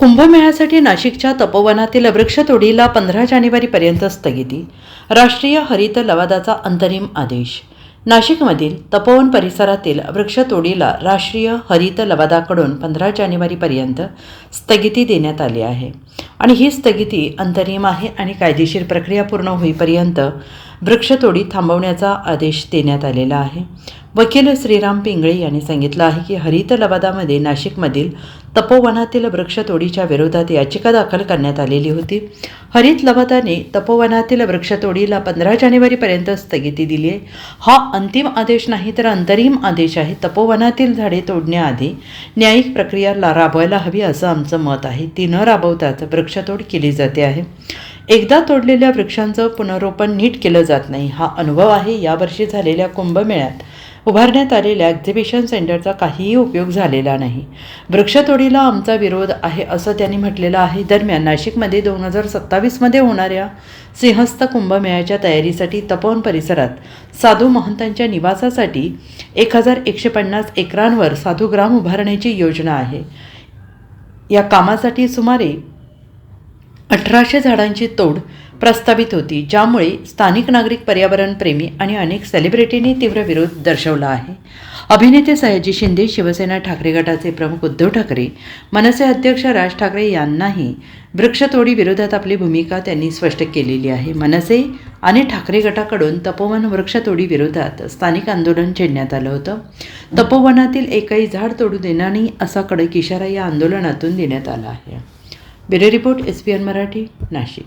कुंभमेळ्यासाठी नाशिकच्या तपोवनातील वृक्षतोडीला पंधरा जानेवारीपर्यंत स्थगिती. राष्ट्रीय हरित लवादाचा अंतरिम आदेश. नाशिकमधील तपोवन परिसरातील वृक्षतोडीला राष्ट्रीय हरित लवादाकडून पंधरा जानेवारीपर्यंत स्थगिती देण्यात आली आहे. आणि ही स्थगिती अंतरिम आहे आणि कायदेशीर प्रक्रिया पूर्ण होईपर्यंत वृक्षतोडी थांबवण्याचा आदेश देण्यात आलेला आहे. वकील श्रीराम पिंगळे यांनी सांगितलं आहे की हरित लवादामध्ये नाशिकमधील तपोवनातील वृक्षतोडीच्या विरोधात याचिका दाखल करण्यात आलेली होती. हरित लवादाने तपोवनातील वृक्षतोडीला पंधरा जानेवारीपर्यंत स्थगिती दिली आहे. हा अंतिम आदेश नाही तर अंतरिम आदेश आहे. तपोवनातील झाडे तोडण्याआधी न्यायिक प्रक्रिया ला राबवायला हवी असं आमचं मत आहे. ती न राबवताच वृक्षतोड केली जाते आहे. एकदा तोडलेल्या वृक्षांचं पुनरोपण नीट केलं जात नाही. हा अनुभव आहे. यावर्षी झालेल्या कुंभमेळ्यात उभारण्यात आलेल्या एक्झिबिशन सेंटरचा काहीही उपयोग झालेला नाही. वृक्षतोडीला आमचा विरोध आहे असं त्यांनी म्हटलेलं आहे. दरम्यान नाशिकमध्ये दोन हजार सत्तावीसमध्ये होणाऱ्या सिंहस्थ कुंभमेळ्याच्या तयारीसाठी तपोवन परिसरात साधू महंतांच्या निवासासाठी एक हजार एकशे पन्नास एकरांवर साधूग्राम उभारण्याची योजना आहे. या कामासाठी सुमारे अठराशे झाडांची तोड प्रस्तावित होती ज्यामुळे स्थानिक नागरिक पर्यावरणप्रेमी आणि अनेक सेलिब्रिटींनी तीव्र विरोध दर्शवला आहे. अभिनेते सयाजी शिंदे शिवसेना ठाकरे गटाचे प्रमुख उद्धव ठाकरे मनसे अध्यक्ष राज ठाकरे यांनाही वृक्षतोडी विरोधात आपली भूमिका त्यांनी स्पष्ट केलेली आहे. मनसे आणि ठाकरे गटाकडून तपोवन वृक्षतोडी विरोधात स्थानिक आंदोलन छेडण्यात आलं होतं. तपोवनातील एकही झाड तोडू देणार नाही असा कडक इशारा या आंदोलनातून देण्यात आला आहे. Bureau report S P N Marathi Nashik.